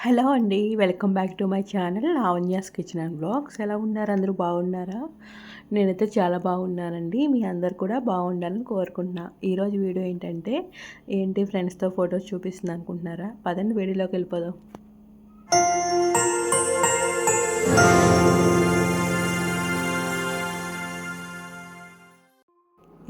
Hello అండి welcome back to my channel Lavanya's kitchen and blogs. ఎలా ఉన్నారు? అందరూ బాగున్నారా? నేనైతే చాలా బాగున్నానండి. మీ అందరు కూడా బాగుండాలని కోరుకుంటున్నా. ఈరోజు వీడియో ఏంటంటే ఏంటి ఫ్రెండ్స్తో ఫొటోస్ చూపిస్తుంది అనుకుంటున్నారా? పదండి వీడియోలోకి వెళ్ళిపోదాం.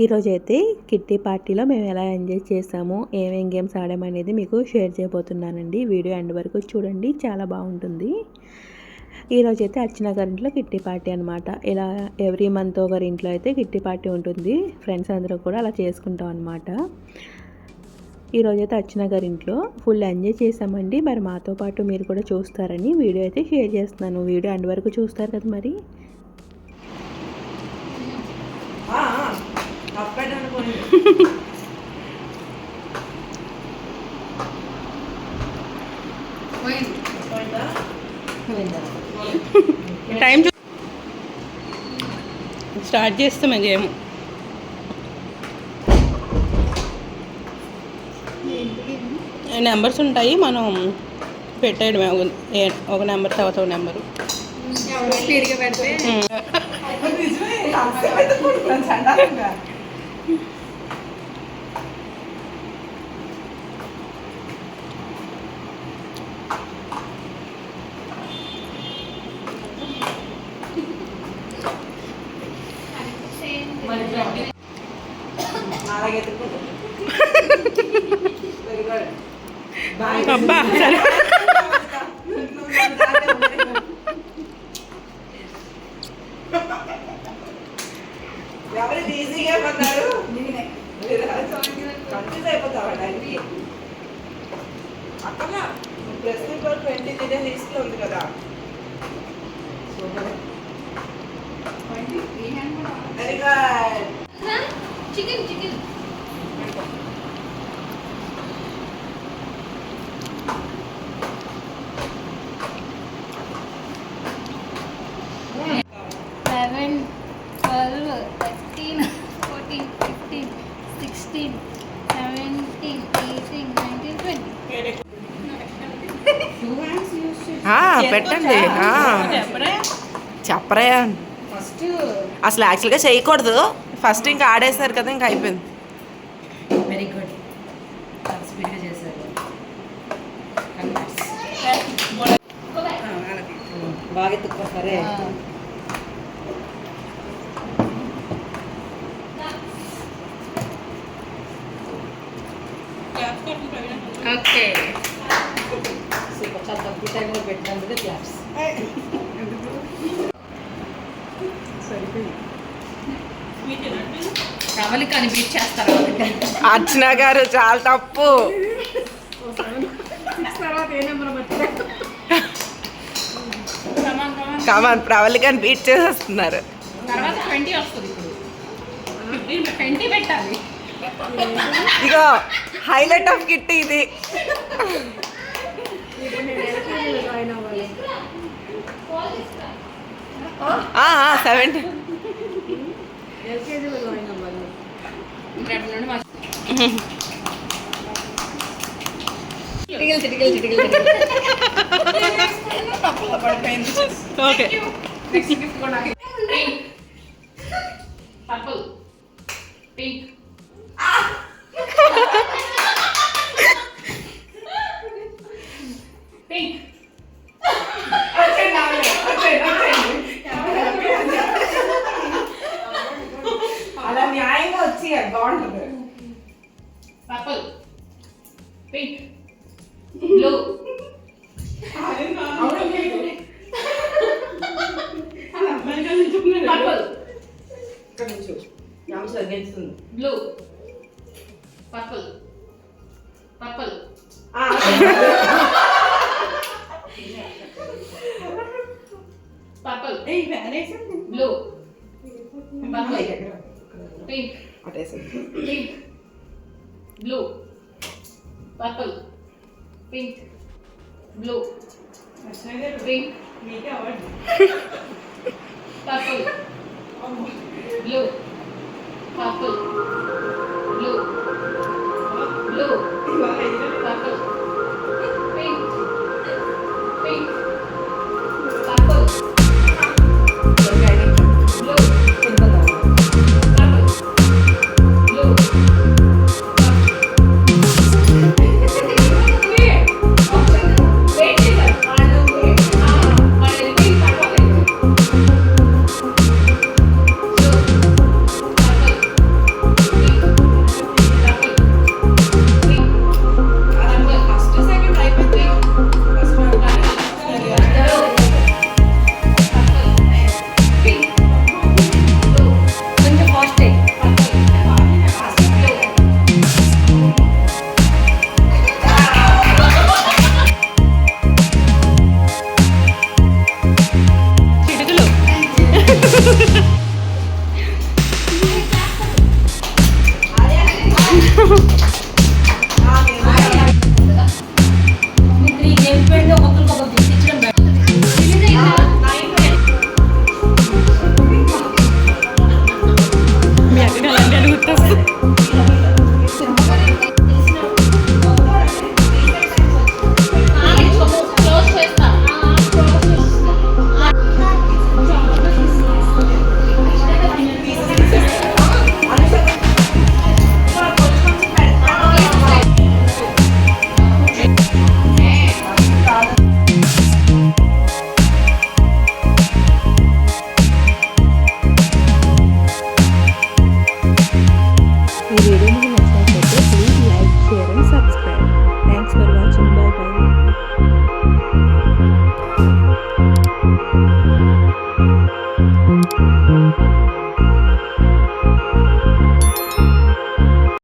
ఈరోజు అయితే కిట్టి పార్టీలో మేము ఎలా ఎంజాయ్ చేసాము ఏమేం గేమ్స్ ఆడామనేది మీకు షేర్ చేయబోతున్నానండి. వీడియో ఎండ్ వరకు చూడండి చాలా బాగుంటుంది. ఈరోజు అయితే అర్చన గారింట్లో కిట్టి పార్టీ అనమాట ఇలా ఎవ్రీ మంత్ ఒకరి ఇంట్లో అయితే కిట్టి పార్టీ ఉంటుంది. ఫ్రెండ్స్ అందరూ కూడా అలా చేసుకుంటాం అనమాట ఈరోజు అయితే అర్చన గారింట్లో ఫుల్ ఎంజాయ్ చేసామండి. మరి మాతో పాటు మీరు కూడా చూస్తారని వీడియో అయితే షేర్ చేస్తున్నాను. వీడియో ఎండ్ వరకు చూస్తారు కదా మరి. టైం స్టార్ట్ చేస్తామే గేమ్ నెంబర్స్ ఉంటాయి? మనం పెట్టేయడమే ఒక- నెంబర్ తర్వాత ఒక నెంబరు. పెడితే? అబ్బా సరే. ఎవరికి ఈజీగా పడ్డారు కన్ఫ్యూజ్ అయిపోతావాడి అక్కడ ప్లస్ పేపర్ ట్వంటీ త్రీ లిస్ట్లో ఉంది కదా chicken chicken sixteen seventeen eighteen nineteen twenty పెట్టండి. చెప్పరే. ఫస్ట్ అసలు యాక్చువల్గా చేయకూడదు. ఫస్ట్ ఇంకా ఆడేసారు కదా ఇంకా అయిపోయింది. వెరీ గుడ్ బాగా ఓకే. చాలా తక్కువ టైంలో పెట్టినందుకు క్లాప్స్ చేస్తారు అర్చన గారు చాలా తప్పు. కమాన్ ప్రవళికని బీట్ చేసేస్తున్నారు. తర్వాత ట్వంటీ వస్తుంది ఇప్పుడు. ట్వంటీ పెట్టాలి. ఇగో ഹൈലൈറ്റ് ഓഫ് കിട്ടി ഇത്. ആ സെവൻ ഓക്കെ వచ్చి బాగుంటుంది purple pink blue purple blue purple purple purple blue purple pink pink blue purple pink blue pink purple blue purple blue blue purple Ha ha ha!